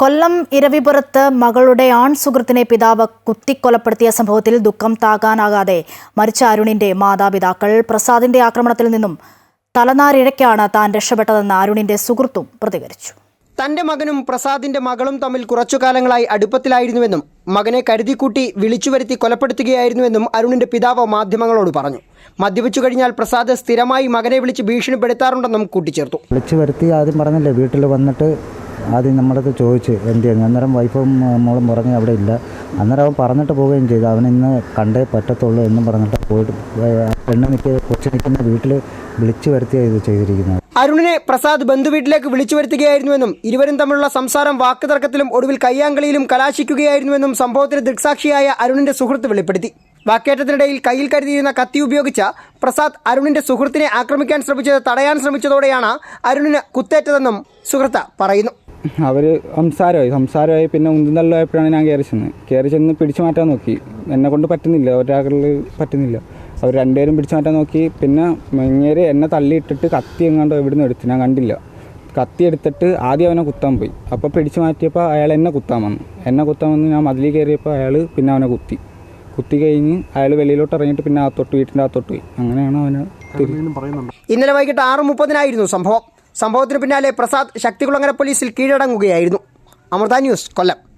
കൊല്ലം ഇരവിപുരത്ത് മകളുടെ ആൺ സുഹൃത്തിനെ പിതാവ് കുത്തിക്കൊലപ്പെടുത്തിയ സംഭവത്തിൽ ദുഃഖം താങ്ങാനാകാതെ മരിച്ച അരുണിന്റെ മാതാപിതാക്കൾ പ്രസാദിന്റെ ആക്രമണത്തിൽ നിന്നും തലനാരിഴയ്ക്കാണ് താൻ രക്ഷപ്പെട്ടതെന്ന് അരുണിന്റെ സുഹൃത്തും പ്രതികരിച്ചു. തന്റെ മകനും പ്രസാദിന്റെ മകളും തമ്മിൽ കുറച്ചു കാലങ്ങളായി അടുപ്പത്തിലായിരുന്നുവെന്നും മകനെ കരുതിക്കൂട്ടി വിളിച്ചുവരുത്തി കൊലപ്പെടുത്തുകയായിരുന്നുവെന്നും അരുണിന്റെ പിതാവ് മാധ്യമങ്ങളോട് പറഞ്ഞു. മദ്യപിച്ചു കഴിഞ്ഞാൽ പ്രസാദ് സ്ഥിരമായി മകനെ വിളിച്ച് ഭീഷണിപ്പെടുത്താറുണ്ടെന്നും കൂട്ടിച്ചേർത്തു. വിളിച്ചു വരുത്തി ആദ്യം പറഞ്ഞില്ലേ വീട്ടിൽ വന്നിട്ട് ആദ്യം നമ്മളടുത്ത് ചോദിച്ച് എന്ത് ചെയ്യുന്നു അന്നേരം വൈഫും മോളും പറഞ്ഞ് അവിടെ ഇല്ല. അന്നേരം അവൻ പറഞ്ഞിട്ട് പോവുകയും ചെയ്തു. അവൻ ഇന്ന് കണ്ടേ പറ്റത്തുള്ളൂ എന്നും പറഞ്ഞിട്ട് പോയിട്ട് പെണ്ണ് നിൽക്കുക കൊച്ചു നിൽക്കുന്ന വീട്ടിൽ വിളിച്ചു വരുത്തിയ ഇത് ചെയ്തിരിക്കുന്നത്. അരുണിനെ പ്രസാദ് ബന്ധുവീട്ടിലേക്ക് വിളിച്ചു വരുത്തുകയായിരുന്നുവെന്നും ഇരുവരും തമ്മിലുള്ള സംസാരം വാക്കുതർക്കത്തിലും ഒടുവിൽ കയ്യാങ്കളിയിലും കലാശിക്കുകയായിരുന്നുവെന്നും സംഭവത്തിന് ദൃക്സാക്ഷിയായ അരുണിന്റെ സുഹൃത്ത് വെളിപ്പെടുത്തി. വാക്കേറ്റത്തിനിടയിൽ കയ്യിൽ കരുതിയിരുന്ന കത്തി ഉപയോഗിച്ച പ്രസാദ് അരുണിന്റെ സുഹൃത്തിനെ ആക്രമിക്കാൻ ശ്രമിച്ചത് തടയാൻ ശ്രമിച്ചതോടെയാണ് അരുണിന് കുത്തേറ്റതെന്നും സുഹൃത്ത് പറയുന്നു. അവർ സംസാരമായി. സംസാരമായി പിന്നെ ഉന്തും തള്ളുമായപ്പോഴാണ് ഞാൻ കയറി ചെന്ന്. കയറി ചെന്ന് പിടിച്ചു മാറ്റാൻ നോക്കി. എന്നെ കൊണ്ട് പറ്റുന്നില്ല. ഒരാളിൽ പറ്റുന്നില്ല. അവർ രണ്ടുപേരും പിടിച്ചു മാറ്റാൻ നോക്കി. പിന്നെ മെങ്ങേര് എന്നെ തള്ളിയിട്ടിട്ട് കത്തി എങ്ങാണ്ട് എവിടുന്ന് എടുത്തു. ഞാൻ കണ്ടില്ല. കത്തി എടുത്തിട്ട് ആദ്യം അവനെ കുത്താൻ പോയി. അപ്പോൾ പിടിച്ചു മാറ്റിയപ്പോൾ അയാൾ എന്നെ കുത്താൻ വന്നു. എന്നെ കുത്താൻ വന്ന് ഞാൻ മതിലിൽ കയറിയപ്പോൾ അയാൾ പിന്നെ അവനെ കുത്തി. കുത്തി കഴിഞ്ഞ് അയാൾ വെളിയിലോട്ട് ഇറങ്ങിയിട്ട് പിന്നെ അകത്തോട്ട് വീട്ടിന്റെ അകത്തോട്ട് പോയി. അങ്ങനെയാണ് അവനെ ഇന്നലെ വൈകിട്ട് ആറ് മുപ്പതിനായിരുന്നു സംഭവം. സംഭവത്തിന് പിന്നാലെ പ്രസാദ് ശക്തികുളങ്ങര പോലീസിൽ കീഴടങ്ങുകയായിരുന്നു. അമൃത ന്യൂസ് കൊല്ലം.